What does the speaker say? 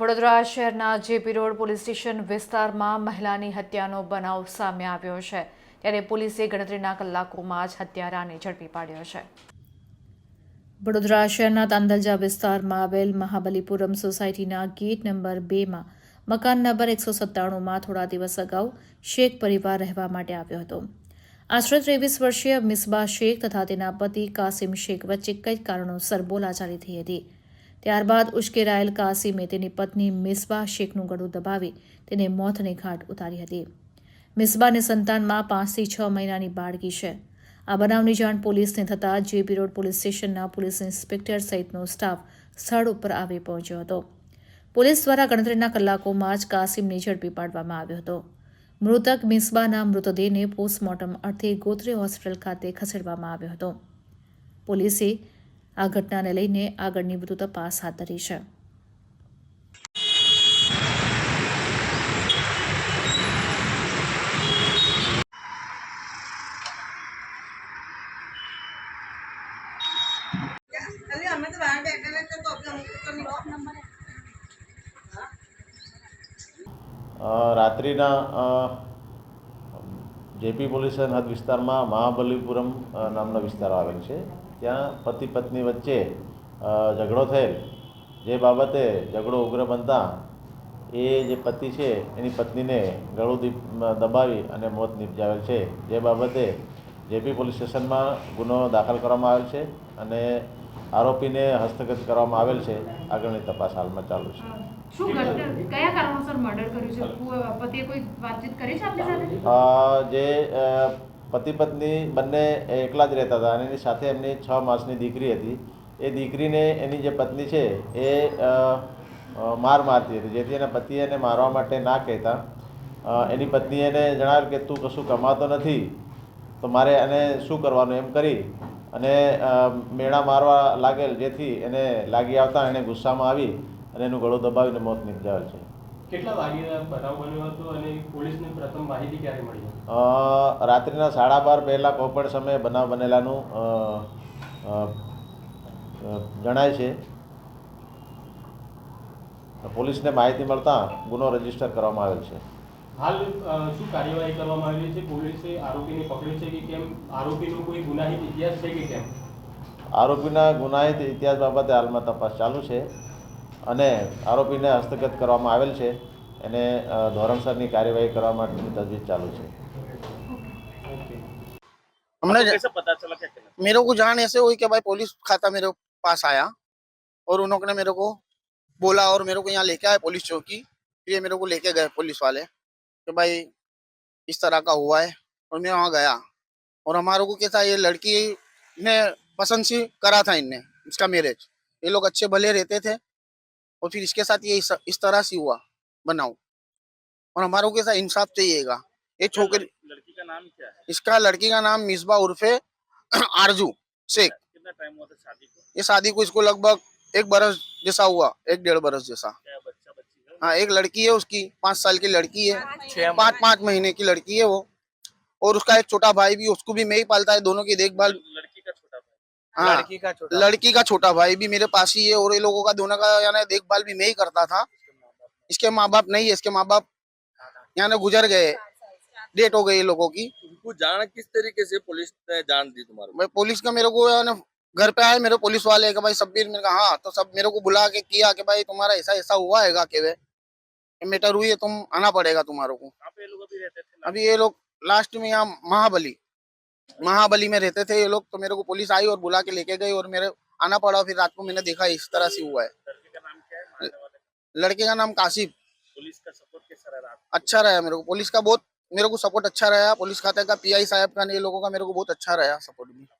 વડોદરા શહેરના JP road police station વિસ્તારમાં મહિલાની હત્યાનો બનાવ સામે આવ્યો છે. ત્યારે પોલીસે ગણતરીના કલાકોમાં જ હત્યારાને ઝડપી પાડ્યો છે. વડોદરા શહેરના તાંદલજા વિસ્તારમાં આવેલ મહાબલીપુરમ સોસાયટીના ગેટ નંબર બેમાં મકાન નંબર એકસો સત્તાણુંમાં થોડા દિવસ અગાઉ શેખ પરિવાર રહેવા માટે આવ્યો હતો. આશરે ત્રેવીસ વર્ષીય મિસબા શેખ તથા તેના પતિ કાસિમ શેખ વચ્ચે કંઈક કારણોસર બોલાચાલી થઈ હતી. ત્યારબાદ ઉશ્કેરાયેલ કાસિમે તેની પત્ની મિસબા શેખનું ગળું દબાવી તેને મોતને ઘાટ ઉતારી હતી. મિસબાને સંતાનમાં પાંચથી છ મહિનાની બાળકી છે. આ બનાવની જાણ પોલીસને થતાં જેપી રોડ પોલીસ સ્ટેશનના પોલીસ ઇન્સ્પેક્ટર સહિતનો સ્ટાફ સ્થળ ઉપર આવી પહોંચ્યો હતો. પોલીસ દ્વારા ગણતરીના કલાકોમાં જ કાસિમને ઝડપી પાડવામાં આવ્યો હતો. મૃતક મિસબાના મૃતદેહને પોસ્ટમોર્ટમ અર્થે ગોત્રી હોસ્પિટલ ખાતે ખસેડવામાં આવ્યો હતો. પોલીસે આ ઘટનાને લઈને આગળની વધુ તપાસ હાથ ધરી છે. રાત્રિના જેપી પોલીસ હદ વિસ્તારમાં મહાબલીપુરમ નામનો વિસ્તાર આવેલ છે. ત્યાં પતિ પત્ની વચ્ચે ઝઘડો થયેલ. જે બાબતે ઝઘડો ઉગ્ર બનતા એ જે પતિ છે, એની પત્નીને ગળું દીપ દબાવી અને મોત નિપજાવેલ છે. જે બાબતે જેપી પોલીસ સ્ટેશનમાં ગુનો દાખલ કરવામાં આવેલ છે અને આરોપીને હસ્તગત કરવામાં આવેલ છે. આગળની તપાસ હાલમાં ચાલુ છે. જે પતિ પત્ની બંને એકલા જ રહેતા હતા અને એની સાથે એમની છ માસની દીકરી હતી. એ દીકરીને એની જે પત્ની છે એ માર મારતી હતી. જેથી એના પતિએ એને મારવા માટે ના કહેતા. એની પત્નીએ એને જણાવ્યું કે તું કશું કમાતો નથી તો મારે એને શું કરવાનું? એમ કરી અને મેળા મેણા મારવા લાગેલ જેથી એને લાગી આવતા એને ગુસ્સામાં આવી અને એનું ગળું દબાવીને મોત નિપજાવેલ છે. કેટલા વાગે બનાવ બન્યો હતો અને પોલીસને પ્રથમ માહિતી ક્યારે મળી રાત્રિના સાડા બાર પહેલાં કોઈપણ સમયે બનાવ બનેલાનું જણાય છે. પોલીસને માહિતી મળતા ગુનો રજિસ્ટર કરવામાં આવેલ છે. હાલ અ, શું કાર્યવાહી કરવામાં આવેલી છે પોલીસે આરોપીને પકડ્યો છે કે કેમ આરોપીનો કોઈ ગુનાહિત ઇતિહાસ છે કે કેમ આરોપીના ગુનાહિત ઇતિહાસ બાબતે હાલમાં તપાસ ચાલુ છે અને આરોપીને હસ્તગત કરવામાં આવેલ છે એને અ, ધોરણસરની કાર્યવાહી કરવા માટેની તજવીજ ચાલુ છે ઓકે हमने कैसे पता चला क्या कहना मेरे को जान ऐसे हुई कि भाई पुलिस खाता मेरे पास आया और उन्होंने मेरे को बोला और मेरे को यहाँ लेके आए पुलिस चौकी फिर ये मेरे को लेके गए पुलिस वाले कि भाई इस तरह का हुआ है और मैं वहाँ गया। और हमारे को क्या था ये लड़की ने पसंद से करा था इनने इसका मैरिज ये लोग अच्छे भले रहते थे और फिर इसके साथ ये इस, इस तरह से हुआ बनाओ। और हमारे को कैसा इंसाफ चाहिएगा। ये छोकरी लड़की का नाम क्या है? इसका लड़की का नाम मिसबा उर्फे आरज़ू शेख। कितना टाइम हुआ था शादी को? ये शादी को इसको लगभग एक बरस जैसा हुआ एक डेढ़ बरस जैसा। है एक लड़की है उसकी पाँच साल की लड़की है। पाँच पाँच महीने की लड़की है वो। और उसका एक छोटा भाई भी उसको भी मैं ही पालता है दोनों की देखभाल। लड़की का छोटा भाई। हाँ लड़की का छोटा लड़की का छोटा भाई भी मेरे पास ही है और ये लोगों का दोनों का यानी देखभाल भी मैं ही करता था। इसके माँ बाप नहीं है इसके माँ बाप यहाँ गुजर गए। डेट हो गई ये लोगों की। तुमको जान किस तरीके से पुलिस ने जान दी तुम्हारे मैं पुलिस का मेरे को यानी घर पे आए मेरे पुलिस वाले कि भाई सब्बीर मेरे कहा हाँ तो सब मेरे को बुला के किया कि भाई तुम्हारा ऐसा ऐसा हुआ है कि वे मैटर हुई है तुम आना पड़ेगा तुम्हारे को। अभी ये लोग लास्ट में यहाँ महाबली महाबली में रहते थे ये लोग तो मेरे को पुलिस आई और बुला के लेके गई और मेरे आना पड़ा फिर रात को मैंने देखा इस तरह से हुआ है। लड़के का नाम क्या है? लड़के का नाम कासिफ पुलिस का सपोर्ट कैसा रहा अच्छा रहा मेरे को पुलिस का बहुत मेरे को सपोर्ट अच्छा रहा। पुलिस खाते का पीआई साहब का ये लोगों का मेरे को बहुत अच्छा रहा सपोर्ट भी।